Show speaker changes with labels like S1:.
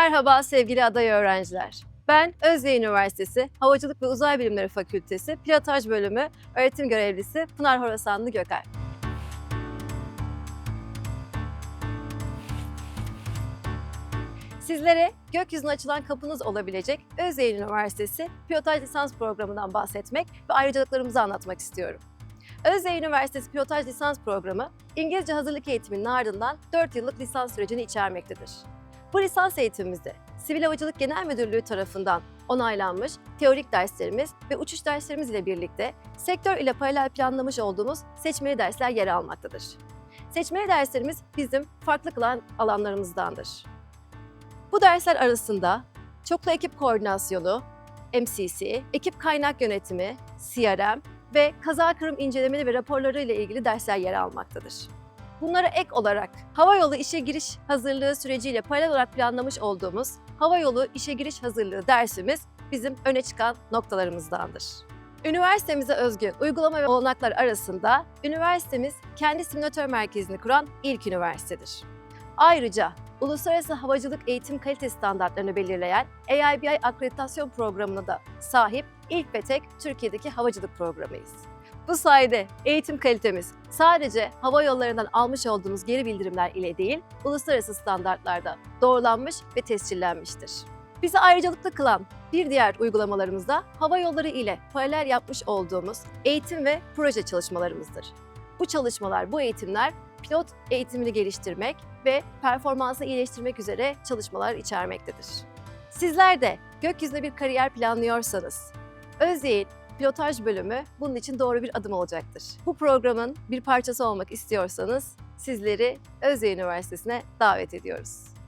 S1: Merhaba sevgili aday öğrenciler. Ben Özyeğin Üniversitesi Havacılık ve Uzay Bilimleri Fakültesi Pilotaj Bölümü öğretim görevlisi Pınar Horasanlı Gökay. Sizlere gökyüzüne açılan kapınız olabilecek Özyeğin Üniversitesi Pilotaj Lisans Programı'ndan bahsetmek ve ayrıcalıklarımızı anlatmak istiyorum. Özyeğin Üniversitesi Pilotaj Lisans Programı, İngilizce hazırlık eğitiminin ardından 4 yıllık lisans sürecini içermektedir. Bu lisans eğitimimizde Sivil Havacılık Genel Müdürlüğü tarafından onaylanmış teorik derslerimiz ve uçuş derslerimiz ile birlikte sektör ile paralel planlamış olduğumuz seçmeli dersler yer almaktadır. Seçmeli derslerimiz bizim farklı kılan alanlarımızdandır. Bu dersler arasında çoklu ekip koordinasyonu, MCC, ekip kaynak yönetimi, CRM ve kaza kırım incelemeli ve raporları ile ilgili dersler yer almaktadır. Bunlara ek olarak havayolu işe giriş hazırlığı süreciyle paralel olarak planlamış olduğumuz havayolu işe giriş hazırlığı dersimiz bizim öne çıkan noktalarımızdandır. Üniversitemize özgü uygulama ve olanaklar arasında üniversitemiz kendi simülatör merkezini kuran ilk üniversitedir. Ayrıca Uluslararası Havacılık Eğitim Kalite Standartlarını belirleyen AIBI akreditasyon programına da sahip ilk ve tek Türkiye'deki havacılık programıyız. Bu sayede eğitim kalitemiz sadece hava yollarından almış olduğumuz geri bildirimler ile değil, uluslararası standartlarda doğrulanmış ve tescillenmiştir. Bizi ayrıcalıklı kılan bir diğer uygulamalarımız da hava yolları ile paralel yapmış olduğumuz eğitim ve proje çalışmalarımızdır. Bu çalışmalar, bu eğitimler pilot eğitimini geliştirmek ve performansı iyileştirmek üzere çalışmalar içermektedir. Sizler de gökyüzünde bir kariyer planlıyorsanız, Özyeğin pilotaj bölümü bunun için doğru bir adım olacaktır. Bu programın bir parçası olmak istiyorsanız sizleri Özyeğin Üniversitesi'ne davet ediyoruz.